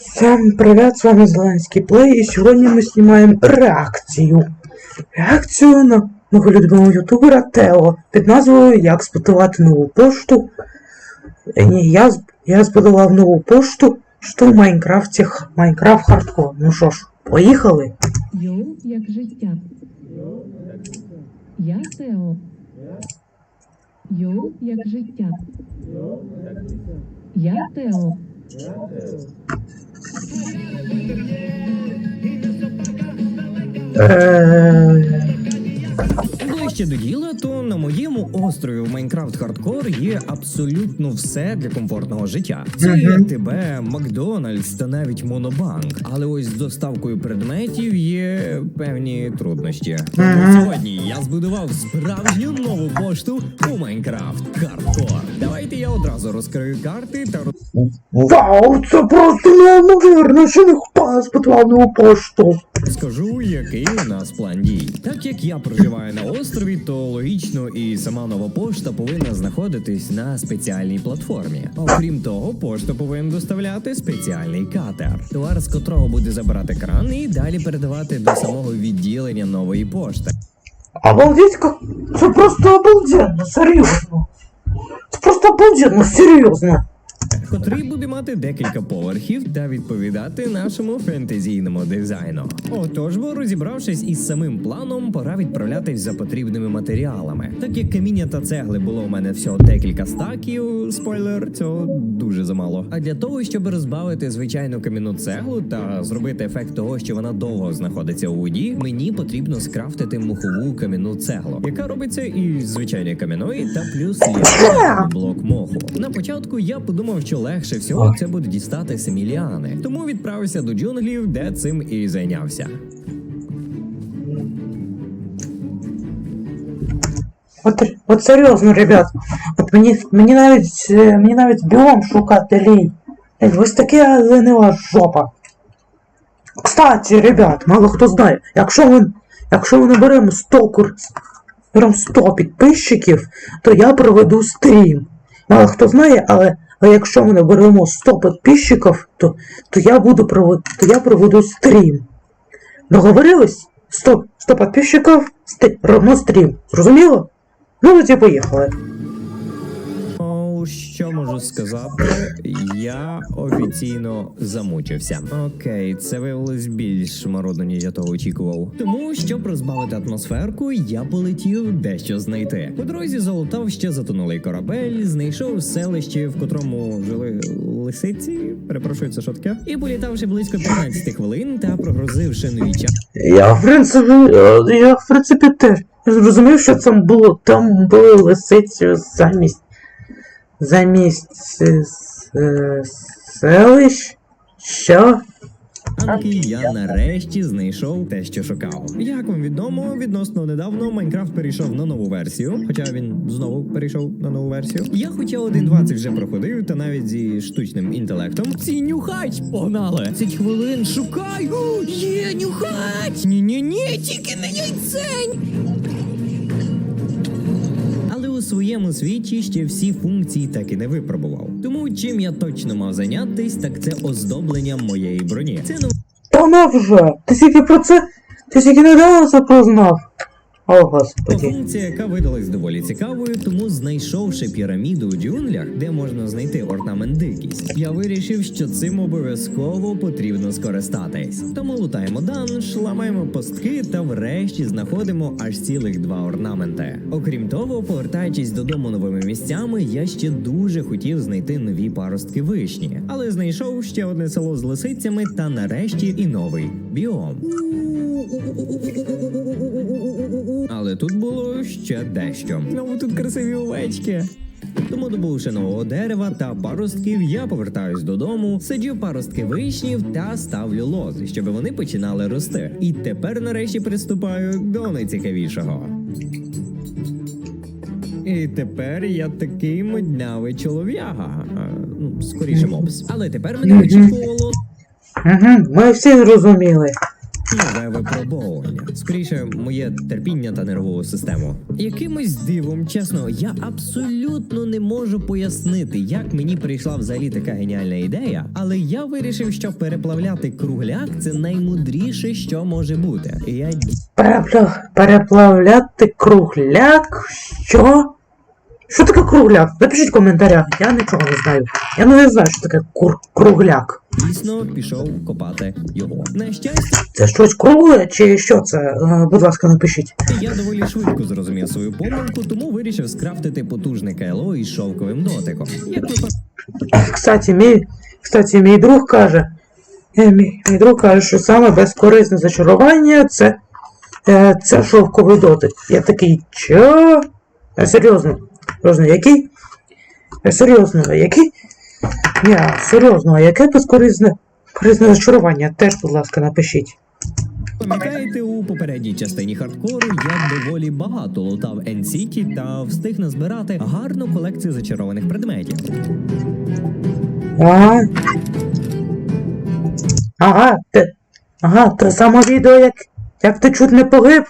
Всем привет, с вами Зеленський Плей, і сьогодні ми знімаємо реакцію. Реакцію на мого любимого ютубера Тео під назвою Як збудувати нову пошту. Ні, я, з- я збудував нову пошту, що в Майнкрафті Майнкрафт хардкор. Ну що ж, поїхали? Йоу, як життя. Я Тео. Йоу, як життя. Я Тео. Е, Ближче до діла, то на моєму острові в Майнкрафт Хардкор є абсолютно все для комфортного життя. Це є ТБ, Макдональдс та навіть Монобанк. Але ось з доставкою предметів є певні труднощі. Тому сьогодні я збудував справжню нову пошту у Майнкрафт Хардкор. Давайте я одразу розкрию карти та Вау, це просто неймовірно, що ніхто збудував нову пошту. Скажу, який у нас план дій. Так як я проживаю на острові, то логічно і сама нова пошта повинна знаходитись на спеціальній платформі. Окрім того, пошта повинен доставляти спеціальний катер, товар з котрого буде забирати кран і далі передавати до самого відділення нової пошти. Обалдеть, как... Це просто обалденно, серйозно. Це просто обалденно, серйозно. Котрий буде мати декілька поверхів та відповідати нашому фентезійному дизайну. Отож, бо розібравшись із самим планом, пора відправлятись за потрібними матеріалами. Так як каміння та цегли було у мене всього декілька стаків, спойлер, цього дуже замало. А для того, щоб розбавити звичайну кам'яну цеглу та зробити ефект того, що вона довго знаходиться у воді, мені потрібно скрафтити мохову кам'яну цеглу, яка робиться із звичайної кам'яної та плюс блок моху. На початку я подумав, що легше всього це буде дістати самі ліани. Тому відправився до джунглів, де цим і зайнявся. От, от серйозно, ребят. От мені, мені навіть е, мені навіть біом шукати лінь. Ось таке ленива жопа. Кстати, ребят, мало хто знає, якщо ми, якщо ми наберемо 100 кур... беремо 100 підписчиків, то я проведу стрім. Мало хто знає, але, але якщо ми наберемо 100 підписчиків, то, то я буду провод... то я проведу стрім. Договорились? 100, 100 підписчиків, равно стрім. Зрозуміло? Ну, тоді поїхали. Що можу сказати? Я офіційно замучився. Окей, це виявилось більш марудно, ніж я того очікував. Тому, щоб розбавити атмосферку, я полетів дещо знайти. По дорозі залутав ще затонулий корабель, знайшов селище, в котрому жили лисиці. Перепрошую, це що таке? І політавши близько 15 хвилин та прогрузивши нові ча. Я, в принципі, е, я, в принципі, теж зрозумів, що це було, там були лисиці замість, замість селищ, що? Анки я нарешті знайшов те, що шукав. Як вам відомо, відносно недавно Майнкрафт перейшов на нову версію, хоча він знову перейшов на нову версію. Я хоча 1.20 вже проходив, та навіть зі штучним інтелектом. Ці нюхач погнали! 10 хвилин шукай! Є нюхач! Ні, ні, ні, тільки не яйцень! Своєму світі ще всі функції так і не випробував. Тому чим я точно мав зайнятись, так це оздобленням моєї броні. Це Та невже? Ти тільки про це, ти тільки недавно це познав. О, господі. функція, яка видалась доволі цікавою, тому знайшовши піраміду у джунглях, де можна знайти орнамент дикість, я вирішив, що цим обов'язково потрібно скористатись. Тому лутаємо данж, ламаємо постки та врешті знаходимо аж цілих два орнаменти. Окрім того, повертаючись додому новими місцями, я ще дуже хотів знайти нові паростки вишні, але знайшов ще одне село з лисицями та нарешті і новий біом. Але ще дещо. Знову тут красиві овечки. Тому добувши нового дерева та паростків, я повертаюсь додому, саджу паростки вишнів та ставлю лози, щоб вони починали рости. І тепер нарешті приступаю до найцікавішого. І тепер я такий моднявий чолов'яга. Ну, скоріше мопс. Але тепер мене очікувало Угу, ми всі зрозуміли. Нове випробовування. Скоріше, моє терпіння та нервову систему. Якимось дивом, чесно, я абсолютно не можу пояснити, як мені прийшла взагалі така геніальна ідея, але я вирішив, що переплавляти кругляк це наймудріше, що може бути. І я Перепля... Переплавляти кругляк? Що? Що таке кругляк? Напишіть в коментарях, я нічого не знаю. Я не знаю, що таке кур... кругляк. Дійсно пішов копати його. На щастя, Це щось кругле чи що це? Е, Будь ласка, напишіть. я доволі швидко зрозумів свою помилку, тому вирішив скрафтити потужне КЛО із шовковим дотиком. Як ви Кстати, мій, кстати, мій друг каже, е, мій, мій друг каже, що саме безкорисне зачарування це, е, це шовковий дотик. Я такий, чо? Серйозно, серйозно, який? Серйозно, який? Ні, серйозно, а яке безкорисне корисне зачарування? Теж, будь ласка, напишіть. Пам'ятаєте, у попередній частині хардкору я доволі багато лутав N-City та встиг назбирати гарну колекцію зачарованих предметів. Ага. Ага, те, ага, то саме відео, як, як ти чуть не погиб.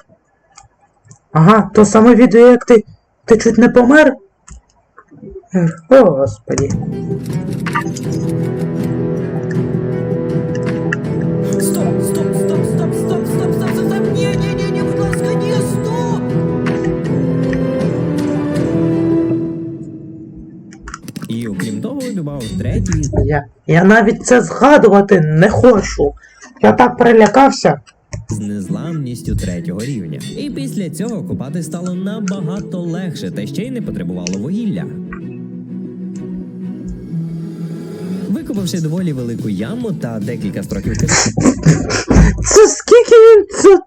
Ага, то саме відео, як ти, ти чуть не помер. О, господі. Стоп, стоп, стоп, стоп, стоп, стоп, стоп, стоп, стоп, ні, ні, ні, ні, будь ласка, ні, стоп! І окрім того, додав третій Я, я навіть це згадувати не хочу. Я так перелякався. з незламністю третього рівня. І після цього копати стало набагато легше, та ще й не потребувало вугілля. Викопавши доволі велику яму та декілька строків Це скільки він це.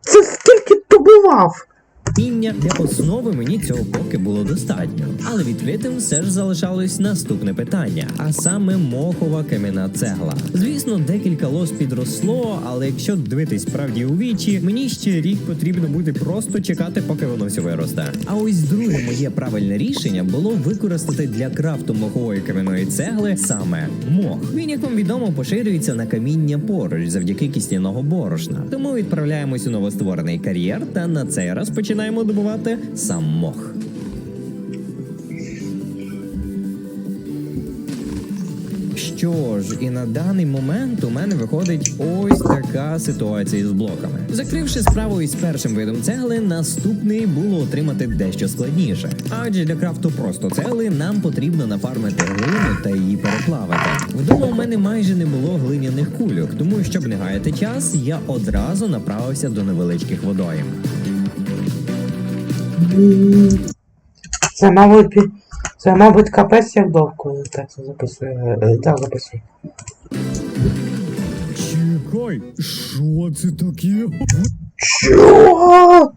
Це скільки добував? Каміння для основи мені цього поки було достатньо. Але відкритим все ж залишалось наступне питання: а саме мохова кам'яна цегла. Звісно, декілька лос підросло, але якщо дивитись справді у вічі, мені ще рік потрібно буде просто чекати, поки воно все виросте. А ось друге моє правильне рішення було використати для крафту мохової кам'яної цегли саме мох. Він, як вам відомо, поширюється на каміння поруч завдяки кістяного борошна. Тому відправляємось у новостворений кар'єр та на цей раз починаємо добувати сам мох. Що ж, і на даний момент у мене виходить ось така ситуація з блоками. Закривши справу із першим видом цегли, наступний було отримати дещо складніше. Адже для крафту просто цегли нам потрібно нафармити глину та її переплавити. Вдома у мене майже не було глиняних кульок, тому щоб не гаяти час, я одразу направився до невеличких водойм. Це, мабуть, це, мабуть, капець як довго. Так, це записую. Е, Так, записую. Чекай, що це таке? Що?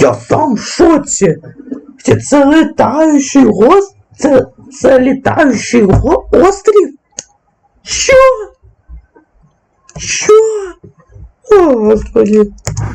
Я сам в шоці. Чи Це літаючий гос... Це, це літаючий го... острів? Що? Що? О, господи.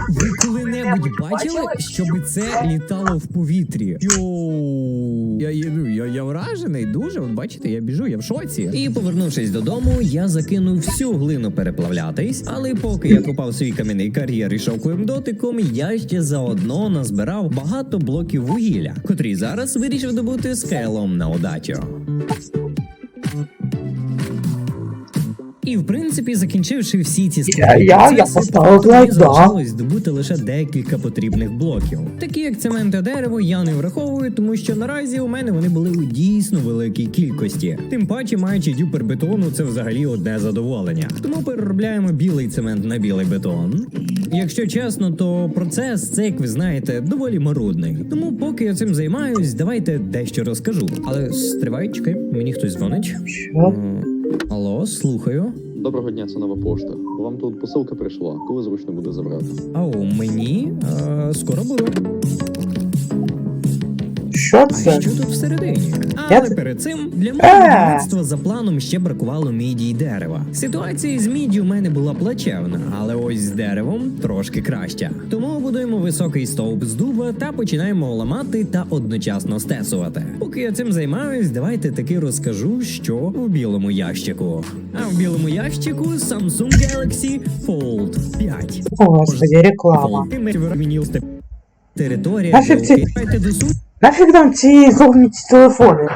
Ви коли-небудь бачили, щоб це літало в повітрі? Йоу! Я, я, ну, я, я вражений дуже. От бачите, я біжу, я в шоці. І повернувшись додому, я закинув всю глину переплавлятись. Але поки я копав свій кам'яний кар'єр і шовковим дотиком, я ще заодно назбирав багато блоків вугілля, котрі зараз вирішив добути скелом на удачу. І в принципі, закінчивши всі ці Я- я- я поставив лайк, да. здобути лише декілька потрібних блоків. Такі як цемент та дерево, я не враховую, тому що наразі у мене вони були у дійсно великій кількості. Тим паче, маючи дюпер бетону, це взагалі одне задоволення. Тому переробляємо білий цемент на білий бетон. Якщо чесно, то процес це, як ви знаєте, доволі марудний. Тому поки я цим займаюсь, давайте дещо розкажу. Але стривай, чекай, мені хтось дзвонить. Що? Алло, слухаю. Доброго дня, це нова пошта. Вам тут посилка прийшла. Коли зручно буде забрати? Ау, мені е, скоро буду. Що А це? що тут всередині? Але це- перед цим для мого Е! за планом ще бракувало міді й дерева. Ситуація з міддю в мене була плачевна, але ось з деревом трошки краща. Тому будуємо високий стовп з дуба та починаємо ламати та одночасно стесувати. Поки я цим займаюсь, давайте таки розкажу, що в білому ящику. А в білому ящику Samsung Galaxy Fold 5. О, господи, реклама. Територія, Нафіг де Нафіг нам ці зовніті телефони?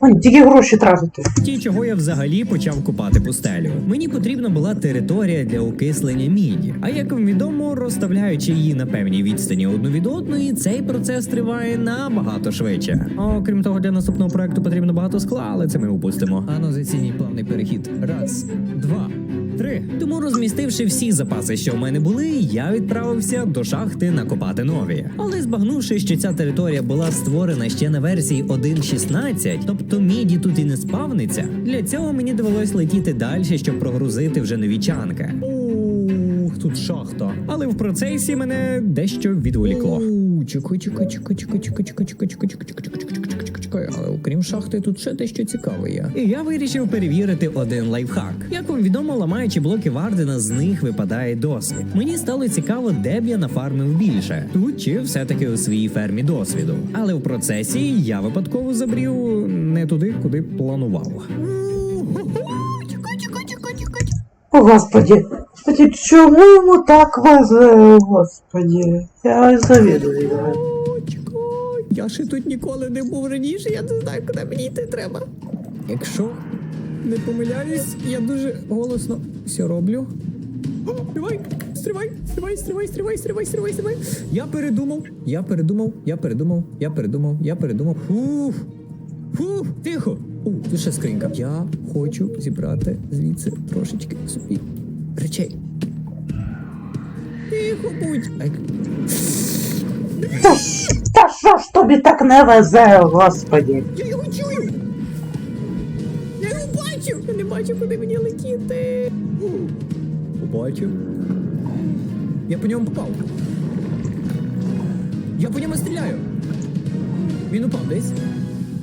Вон, тільки гроші тратити. Ті, чого я взагалі почав купати пустелю. Мені потрібна була територія для окислення міді. А як відомо, розставляючи її на певній відстані одну від одної, цей процес триває набагато швидше. Окрім того, для наступного проекту потрібно багато скла, але це ми упустимо. Ану, зацініть плавний перехід. Раз, два. Три. Тому, розмістивши всі запаси, що в мене були, я відправився до шахти накопати нові. Але збагнувши, що ця територія була створена ще на версії 1.16, тобто міді тут і не спавниться, для цього мені довелось летіти далі, щоб прогрузити вже нові чанки. Ух, тут шахта. Але в процесі мене дещо відволікло. Але окрім шахти, тут ще те, що цікаве є. І я вирішив перевірити один лайфхак. Як вам відомо, ламаючи блоки Вардена, з них випадає досвід. Мені стало цікаво, де б я нафармив більше. Тут чи все-таки у своїй фермі досвіду. Але в процесі я випадково забрів не туди, куди планував. О, господі. Кстати, чому йому так везе, господи? Я завідую. Я ще тут ніколи не був раніше, я не знаю, куди мені йти треба. Якщо не помиляюсь, я дуже голосно все роблю. Стривай, стривай, стривай, стривай, стривай, стривай, стривай, стривай. Я передумав, я передумав, я передумав, я передумав, я передумав. Фух, фух, тихо. У, тут ще скринька. Я хочу зібрати звідси трошечки собі речей. Тихо будь. Та, та що ж тобі так не везе, господи? Я його чую! Я його бачу! Я не бачу, куди мені летіти. Побачив. Я по ньому попав. Я по ньому стріляю. Він упав десь.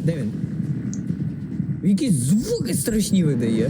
Де він? Якісь звуки страшні видає.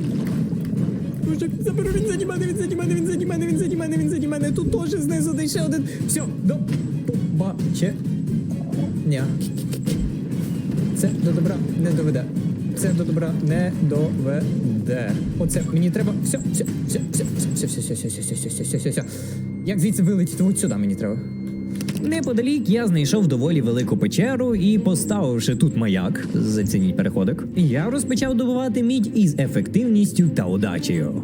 Друже, заберу він заді мене, він заді мене, він заді мене, він заді мене, він заді мене. Тут теж знизу де ще один. Все, до побаче. Ня. Це до добра не доведе. Це до добра не доведе. Оце мені треба. Все, все, все, все, все, все, все, все, все, все, все, все, все, все. Як звідси вилетіти? От сюди мені треба. Неподалік я знайшов доволі велику печеру і, поставивши тут маяк, зацініть переходик, я розпочав добувати мідь із ефективністю та удачею.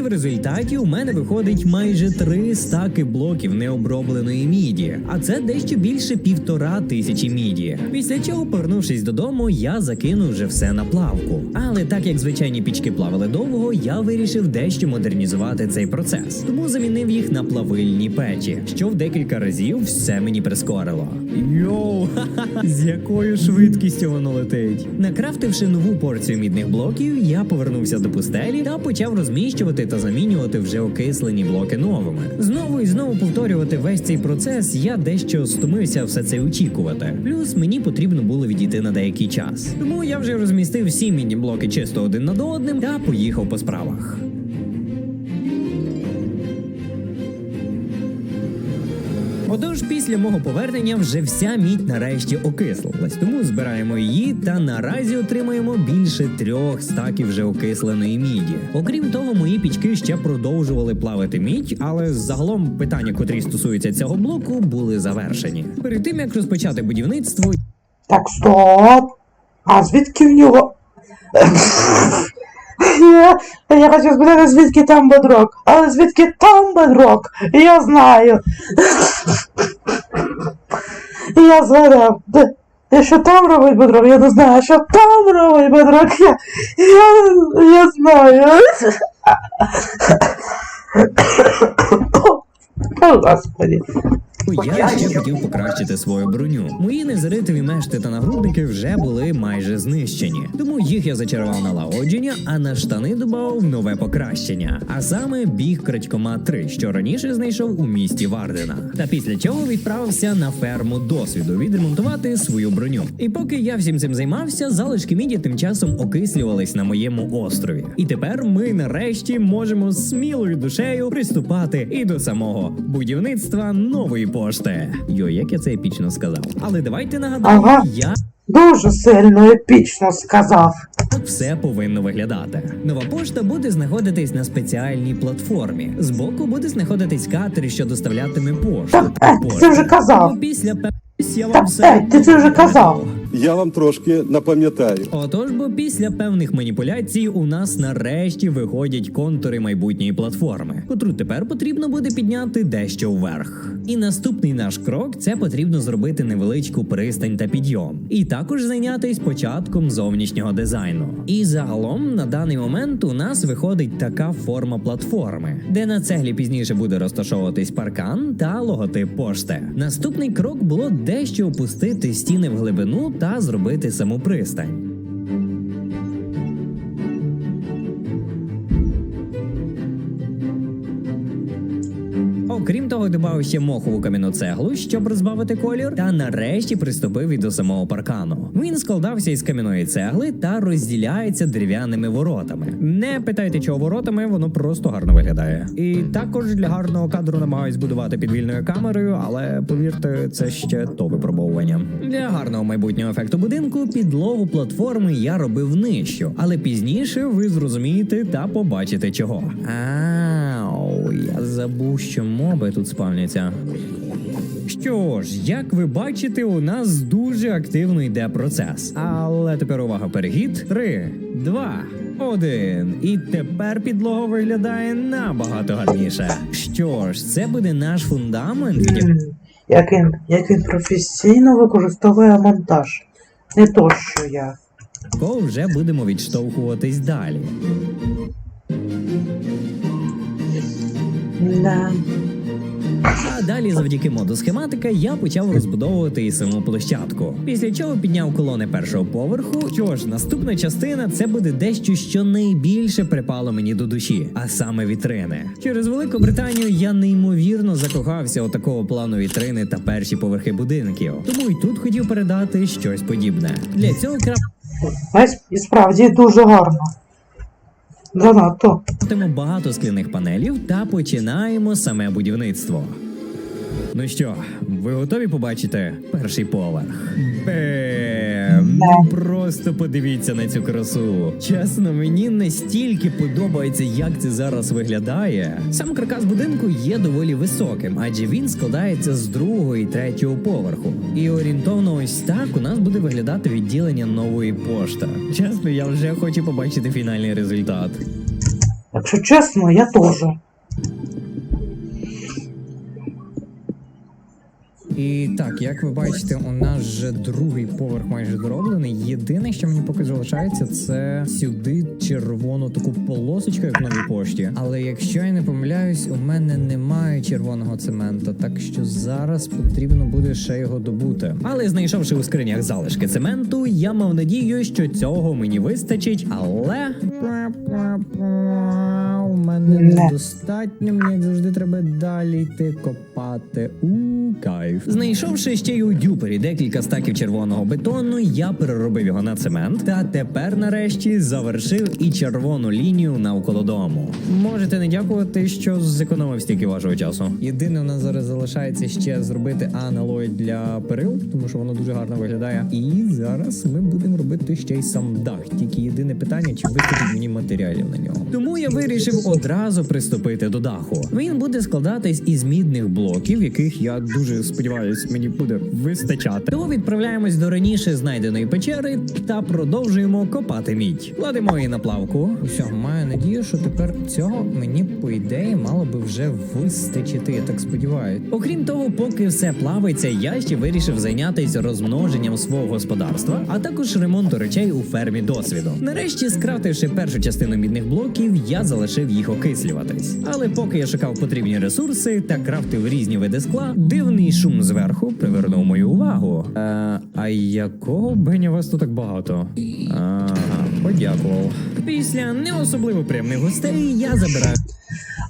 В результаті у мене виходить майже три стаки блоків необробленої міді, а це дещо більше півтора тисячі міді. Після чого, повернувшись додому, я закинув вже все на плавку. Але так як звичайні пічки плавали довго, я вирішив дещо модернізувати цей процес, тому замінив їх на плавильні печі, що в декілька разів все мені прискорило. Йоу, з якою швидкістю воно летить. Накрафтивши нову порцію мідних блоків, я повернувся до пустелі та почав розміщувати та замінювати вже окислені блоки новими. Знову і знову повторювати весь цей процес я дещо стомився все це очікувати. Плюс мені потрібно було відійти на деякий час. Тому я вже розмістив всі міні блоки чисто один над одним та поїхав по справах. Отож, після мого повернення вже вся мідь нарешті окислилась, тому збираємо її та наразі отримаємо більше трьох стаків вже окисленої міді. Окрім того, мої пічки ще продовжували плавити мідь, але загалом питання, котрі стосуються цього блоку, були завершені. Перед тим як розпочати будівництво, Так, стоп. А звідки в нього. Я, я хочу спитати, звідки там бедрок. Але звідки там бедрок? Я знаю. Я згадав. Де що там робить бедрок? Я не знаю, що там робить бедрок. Я, я, я знаю. О, Господи. Я ще хотів покращити свою броню. Мої незаритові мешти та нагрудники вже були майже знищені. Тому їх я зачарував налагодження, а на штани додав нове покращення. А саме біг крадькома 3, що раніше знайшов у місті Вардена. Та після чого відправився на ферму досвіду відремонтувати свою броню. І поки я всім цим займався, залишки міді тим часом окислювались на моєму острові. І тепер ми нарешті можемо з смілою душею приступати і до самого будівництва нової пошти. Йо, як я це епічно сказав. Але давайте нагадаємо, Ага. я. Дуже сильно епічно сказав. все повинно виглядати. Нова пошта буде знаходитись на спеціальній платформі. Збоку буде знаходитись катер, що доставлятиме пошту. Так, е, ти це вже казав. Після я Та, вам все е, ти це вже казав. Я вам трошки напам'ятаю. Отож, бо після певних маніпуляцій у нас нарешті виходять контури майбутньої платформи, котру тепер потрібно буде підняти дещо вверх. І наступний наш крок це потрібно зробити невеличку пристань та підйом, і також зайнятись початком зовнішнього дизайну. І загалом на даний момент у нас виходить така форма платформи, де на цеглі пізніше буде розташовуватись паркан та логотип пошти. Наступний крок було дещо опустити стіни в глибину та зробити саму пристань. Окрім додав ще мохову кам'яну цеглу, щоб розбавити колір, та нарешті приступив і до самого паркану. Він складався із кам'яної цегли та розділяється дерев'яними воротами. Не питайте, чого воротами, воно просто гарно виглядає. І також для гарного кадру намагаюсь будувати підвільною камерою, але повірте, це ще то випробовування. Для гарного майбутнього ефекту будинку підлогу платформи я робив нижчу, але пізніше ви зрозумієте та побачите чого. Ау, я забув, що моби тут спавняться. Що ж, як ви бачите, у нас дуже активно йде процес. Але тепер увага, перехід. Три, два, один. І тепер підлога виглядає набагато гарніше. Що ж, це буде наш фундамент, Як він, як він професійно використовує монтаж. Не то, що я. якого вже будемо відштовхуватись далі. Да. А далі, завдяки моду схематика, я почав розбудовувати і саму площадку. Після чого підняв колони першого поверху. Що ж, наступна частина це буде дещо, що найбільше припало мені до душі, а саме вітрини. Через Велику Британію я неймовірно закохався у такого плану вітрини та перші поверхи будинків. Тому і тут хотів передати щось подібне. Для цього Ось і справді дуже гарно. Занадто. Тимо багато скляних панелів та починаємо саме будівництво. Ну що, ви готові побачити перший поверх? Бем! Ну просто подивіться на цю красу. Чесно, мені настільки подобається, як це зараз виглядає. Сам каркас будинку є доволі високим, адже він складається з другого і третього поверху. І орієнтовно ось так у нас буде виглядати відділення нової пошти. Чесно, я вже хочу побачити фінальний результат. Якщо чесно, я теж. І так, як ви бачите, у нас вже другий поверх майже дороблений. Єдине, що мені поки залишається, це сюди червону таку полосочку, як в новій пошті. Але якщо я не помиляюсь, у мене немає червоного цемента, так що зараз потрібно буде ще його добути. Але знайшовши у скринях залишки цементу, я мав надію, що цього мені вистачить, але. У мене недостатньо, мені як завжди треба далі йти копати. У кайф. Знайшовши ще й у дюпері декілька стаків червоного бетону, я переробив його на цемент. Та тепер, нарешті, завершив і червону лінію навколо дому. Можете не дякувати, що зекономив стільки вашого часу. Єдине, у нас зараз залишається ще зробити аналой для перил, тому що воно дуже гарно виглядає. І зараз ми будемо робити ще й сам дах. Тільки єдине питання, чи вистачить мені матеріалів на нього. Тому я вирішив одразу приступити до даху. Він буде складатись із мідних блоків, яких я дуже сподіваюсь, мені буде вистачати. Тому відправляємось до раніше знайденої печери та продовжуємо копати мідь. Кладемо її на плавку. Все, маю надію, що тепер цього мені по ідеї мало би вже вистачити. Я так сподіваюся. Окрім того, поки все плавиться, я ще вирішив зайнятися розмноженням свого господарства, а також ремонту речей у фермі досвіду. Нарешті, скрафтивши першу частину мідних блоків, я залишив їх окислюватись. Але поки я шукав потрібні ресурси та крафтив різні види скла, дивний шум зверху привернув мою увагу. Е, а якого беня вас тут так багато? Ага, подякував. Після не особливо приємних гостей я забираю.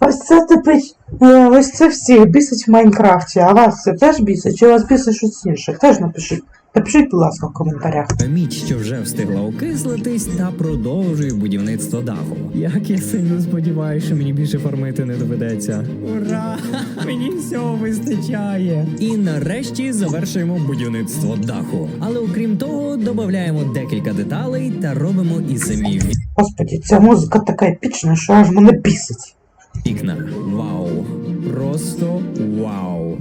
Ось це типить. е, Ось це всіх бісить в Майнкрафті, а вас це теж бісить, чи вас бісить щось інше? Теж напишіть. Напишіть, будь ласка, в коментарях. Міч, що вже встигла окислитись, та продовжую будівництво даху. Як я сильно сподіваюся, що мені більше фармити не доведеться. Ура! Мені всього вистачає. І нарешті завершуємо будівництво даху. Але окрім того, додаємо декілька деталей та робимо і самі Господі, ця музика така епічна, що аж мене бісить. вікна. Вау! Просто вау!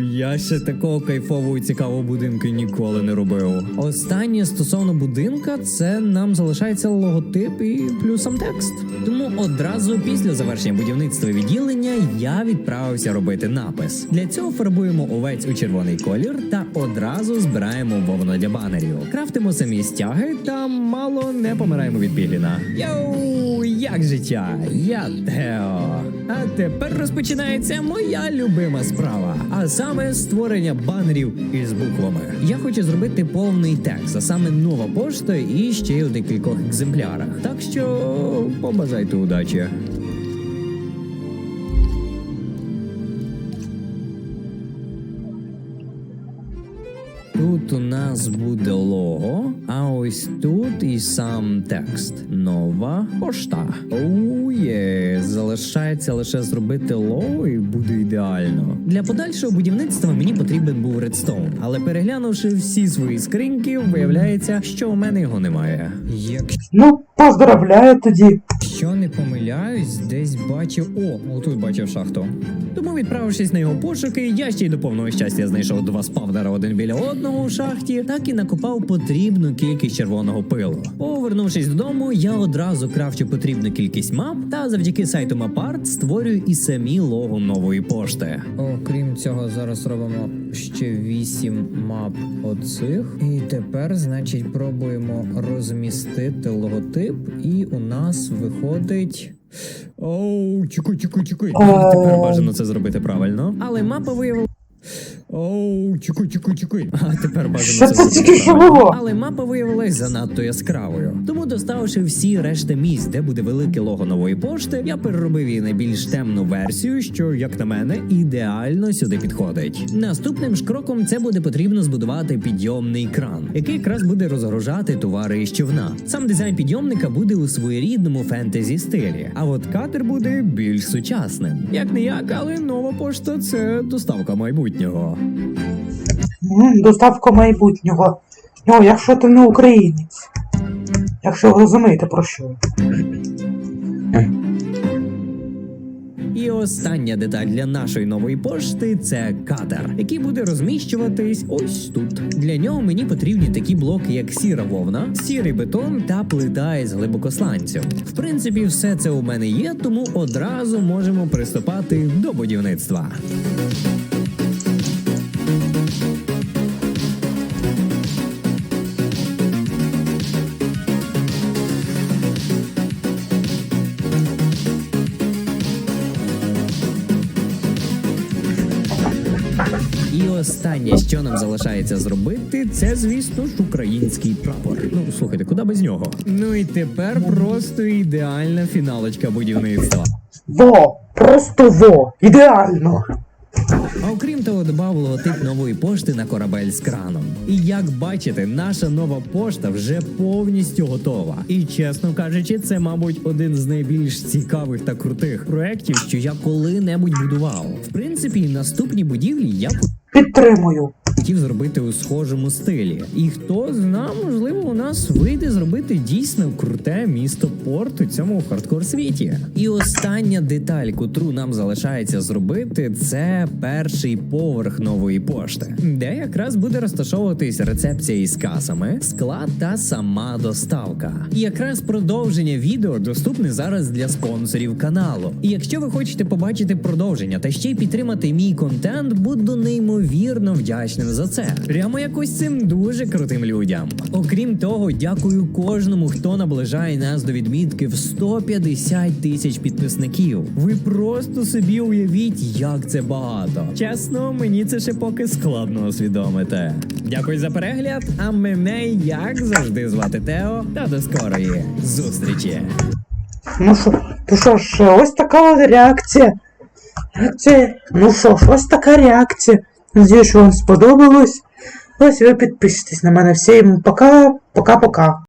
Я ще такого кайфового і цікавого будинку ніколи не робив. Останнє стосовно будинка, це нам залишається логотип і плюсом текст. Тому одразу після завершення будівництва відділення я відправився робити напис. Для цього фарбуємо овець у червоний колір та одразу збираємо вовно для банерів. Крафтимо самі стяги та мало не помираємо від Піліна. Йоу, як життя? Я Тео. А тепер розпочинається моя любима справа, а саме створення банерів із буквами. Я хочу зробити повний текст, а саме нова пошта і ще у декількох екземплярах. Так що побажайте удачі. Тут у нас буде лого, а ось тут і сам текст. Нова пошта. Оує, залишається лише зробити лого і буде ідеально. Для подальшого будівництва мені потрібен був редстоун, але переглянувши всі свої скриньки, виявляється, що у мене його немає. Якщо Ну, поздравляю тоді. Якщо не помиляюсь, десь бачив. О, отут бачив шахту. Тому, відправившись на його пошуки, я ще й до повного щастя знайшов два спавнера один біля одного у шахті, так і накопав потрібну кількість червоного пилу. Повернувшись додому, я одразу крафчу потрібну кількість мап та завдяки сайту Mapart створюю і самі лого нової пошти. Окрім цього, зараз робимо ще вісім мап оцих. І тепер, значить, пробуємо розмістити логотип, і у нас виходить. Оу, чекай, чекай, чекай. Тепер бажано це зробити правильно. Але мапа виявила. Оу, чекай, чекай, чекай. А тепер бажано це тільки що було? Але мапа виявилась занадто яскравою. Тому, доставши всі решта місць, де буде велике лого нової пошти, я переробив її на більш темну версію, що, як на мене, ідеально сюди підходить. Наступним ж кроком це буде потрібно збудувати підйомний кран, який якраз буде розгружати товари із човна. Сам дизайн підйомника буде у своєрідному фентезі стилі, а от катер буде більш сучасним. Як не як, але нова пошта це доставка майбутнього. Доставка майбутнього. Ну, якщо ти не українець. Якщо ви розумієте про що. І остання деталь для нашої нової пошти це катер, який буде розміщуватись ось тут. Для нього мені потрібні такі блоки, як сіра вовна, сірий бетон та плита із глибокосланцю. В принципі, все це у мене є, тому одразу можемо приступати до будівництва. Останнє, що нам залишається зробити, це, звісно ж, український прапор. Ну, слухайте, куди без нього? Ну і тепер просто ідеальна фіналочка будівництва. Во! Просто во! Ідеально! А окрім того, додав логотип нової пошти на корабель з краном. І як бачите, наша нова пошта вже повністю готова. І чесно кажучи, це, мабуть, один з найбільш цікавих та крутих проєктів, що я коли-небудь будував. В принципі, наступні будівлі я Підтримую. Хотів зробити у схожому стилі. І хто зна, можливо, у нас вийде зробити дійсно круте місто порт у цьому хардкор світі. І остання деталь, котру нам залишається зробити, це перший поверх нової пошти, де якраз буде розташовуватись рецепція із касами, склад та сама доставка. І якраз продовження відео доступне зараз для спонсорів каналу. І якщо ви хочете побачити продовження та ще й підтримати мій контент, буду неймовірно вдячним за це. Прямо якось цим дуже крутим людям. Окрім того, дякую кожному, хто наближає нас до відмітки в 150 тисяч підписників. Ви просто собі уявіть, як це багато. Чесно, мені це ще поки складно усвідомити. Дякую за перегляд. А мене, як завжди, звати Тео. Та до скорої зустрічі. Ну що, то що ж, ось така реакція. Реакція. Ну що ж, ось така реакція. Надіюсь, що вам сподобалось. Ось ви підпишитесь на мене. Всім пока, пока-пока.